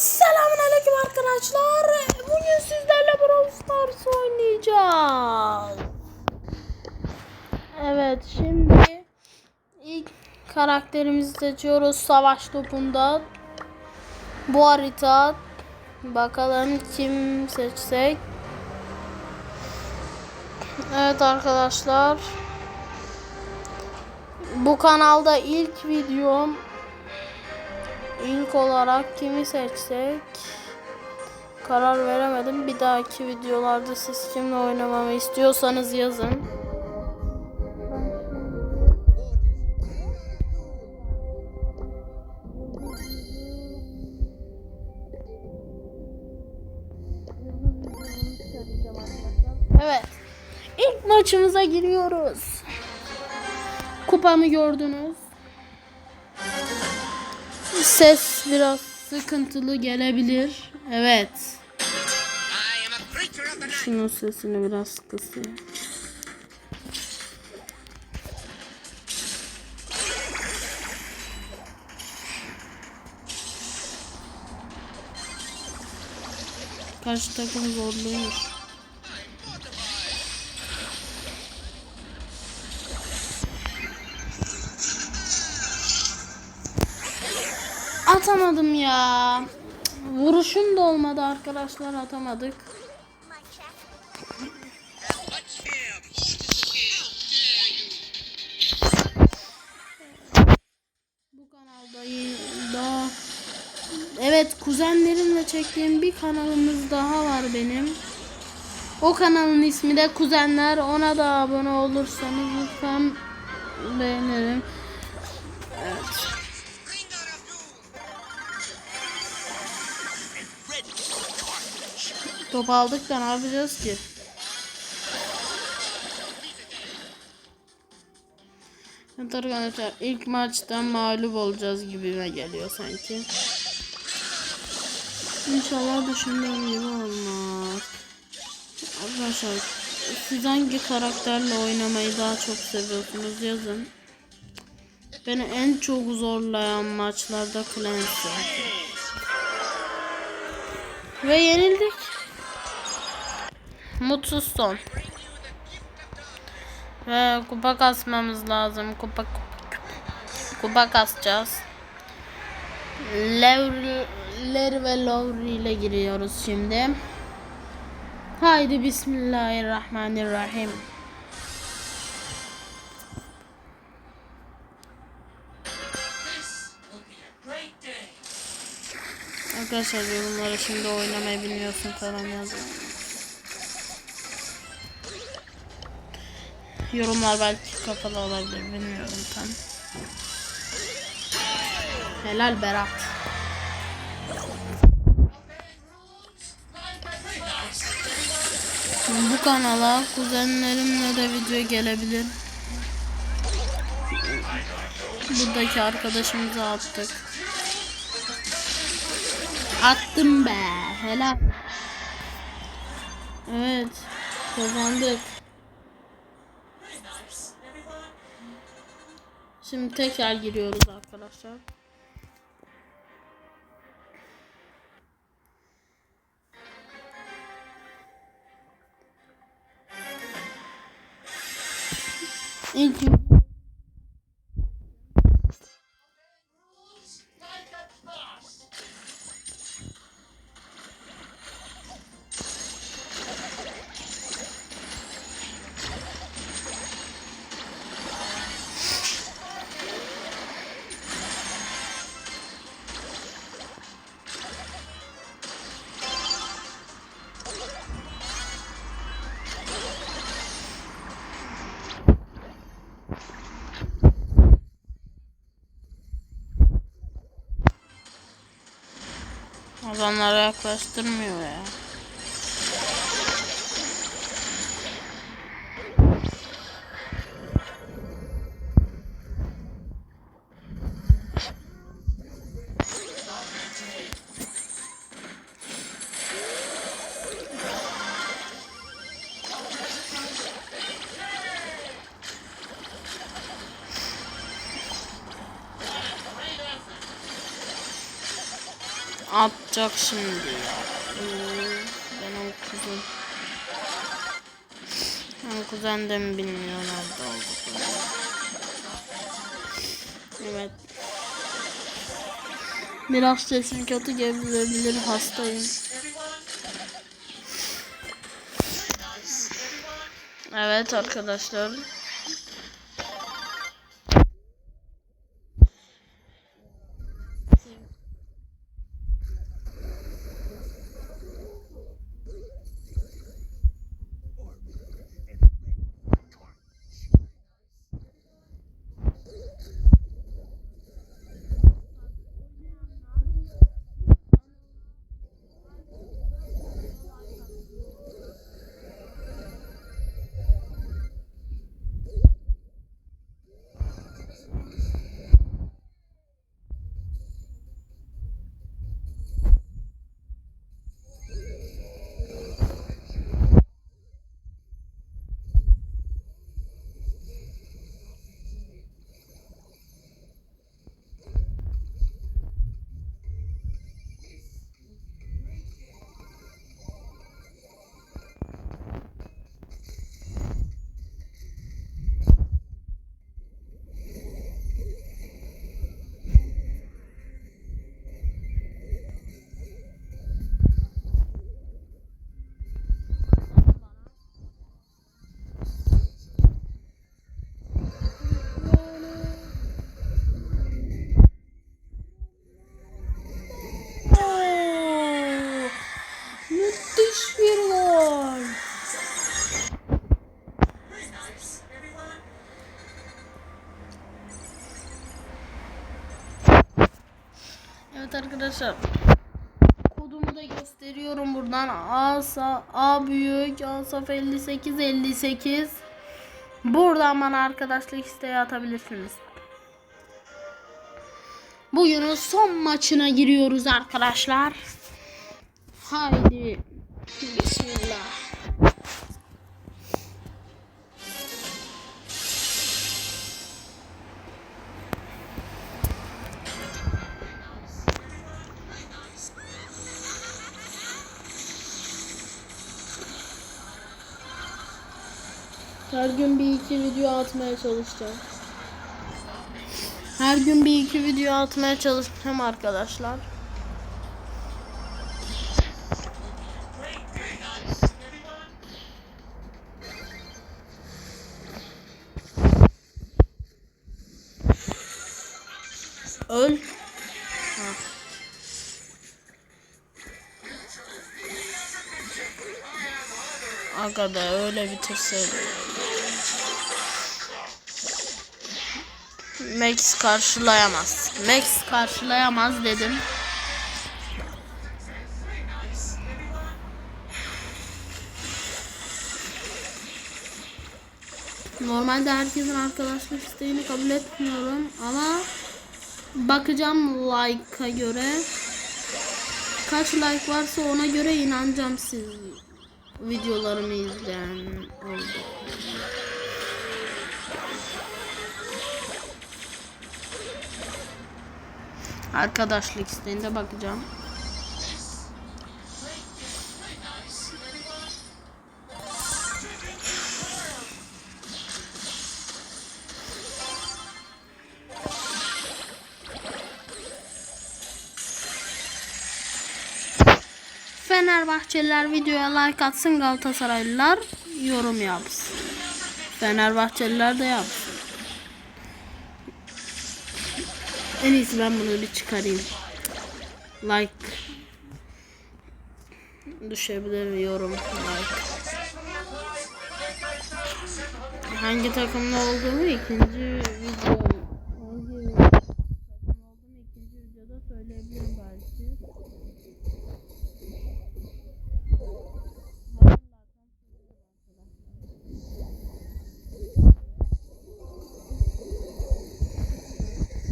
Selamünaleyküm arkadaşlar. Bugün sizlerle Brawl Stars oynayacağız. Evet şimdi ilk karakterimizi seçiyoruz savaş topunda. Bu harita bakalım kim seçsek. Evet arkadaşlar. Bu kanalda ilk videom İlk olarak kimi seçsek karar veremedim. Bir dahaki videolarda siz kimle oynamamı istiyorsanız yazın. Evet. İlk maçımıza giriyoruz. Kupamı gördünüz. Ses biraz sıkıntılı gelebilir. Evet. Şunun sesini biraz kısayım. Karşı takım zorluyor. Atamadım ya. Vuruşum da olmadı arkadaşlar atamadık. Bu kanalda da evet kuzenlerimle çektiğim bir kanalımız daha var benim. O kanalın ismi de Kuzenler. Ona da abone olursanız lütfen beğenirim. Top aldık da ne yapacağız ki? Evet arkadaşlar ilk maçtan mağlup olacağız gibime geliyor sanki. İnşallah düşündüğüm gibi olmaz. Arkadaşlar siz hangi karakterle oynamayı daha çok seviyorsunuz yazın. Beni en çok zorlayan maçlarda Clancy. Ve yenildik. Mutsuz son. Ve kupa kasmamız lazım. Kupa kupa kupa. Kasacağız. Levler ve Lowry ile giriyoruz şimdi. Haydi Bismillahirrahmanirrahim. Arkadaşlar yorumlara şimdi oynamayı bilmiyorsun falan yazın. Yorumlar belki kapalı olabilir bilmiyorum tam. Helal Berat. Bu kanala kuzenlerimle de video gelebilir. Buradaki arkadaşımızı attık. Attım be. Helal. Evet. Kazandık. Şimdi tekrar giriyoruz arkadaşlar. İlk Adamlara yaklaştırmıyor ya. Atacak şimdi ya. Ee, kuzum. Benim kuzen de mi bilmiyor nerede olduklarını. Evet. Biraz sesim kötü gelebilir hastayım. Evet arkadaşlar. Evet arkadaşlar. Kodumu da gösteriyorum buradan. Asa A büyük Asaf 58 58. Buradan bana arkadaşlık isteği atabilirsiniz. Bugünün son maçına giriyoruz arkadaşlar. Haydi. Bismillah. Her gün bir iki video atmaya çalışacağım. Her gün bir iki video atmaya çalışacağım arkadaşlar. Öl. Ha. Aga da öyle bitirseydi. Max karşılayamaz. Max karşılayamaz dedim. Normalde herkesin arkadaşlık isteğini kabul etmiyorum ama bakacağım like'a göre. Kaç like varsa ona göre inanacağım siz videolarımı izleyen oldu. Arkadaşlık isteğinde bakacağım. Fenerbahçeliler videoya like atsın Galatasaraylılar yorum yapsın. Fenerbahçeliler de yapsın. En iyisi ben bunu bir çıkarayım. Like. Düşebilir yorum. Like. Hangi takımda olduğumu ikinci video hangi takım olduğumu ikinci videoda söyleyebilirim belki.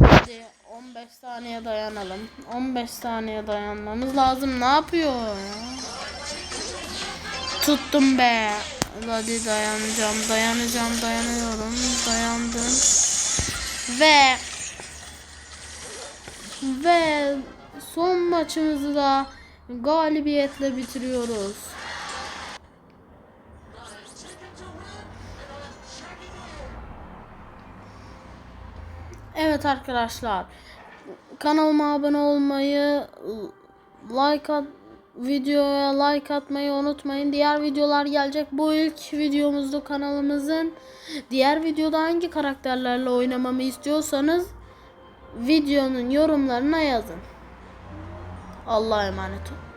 Hadi 15 saniye dayanalım. 15 saniye dayanmamız lazım. Ne yapıyor ya? Tuttum be. Hadi dayanacağım, dayanacağım, dayanıyorum. Dayandım. Ve ve son maçımızı da galibiyetle bitiriyoruz. Evet arkadaşlar. Kanalıma abone olmayı, like at, videoya like atmayı unutmayın. Diğer videolar gelecek. Bu ilk videomuzdu kanalımızın. Diğer videoda hangi karakterlerle oynamamı istiyorsanız videonun yorumlarına yazın. Allah'a emanet olun.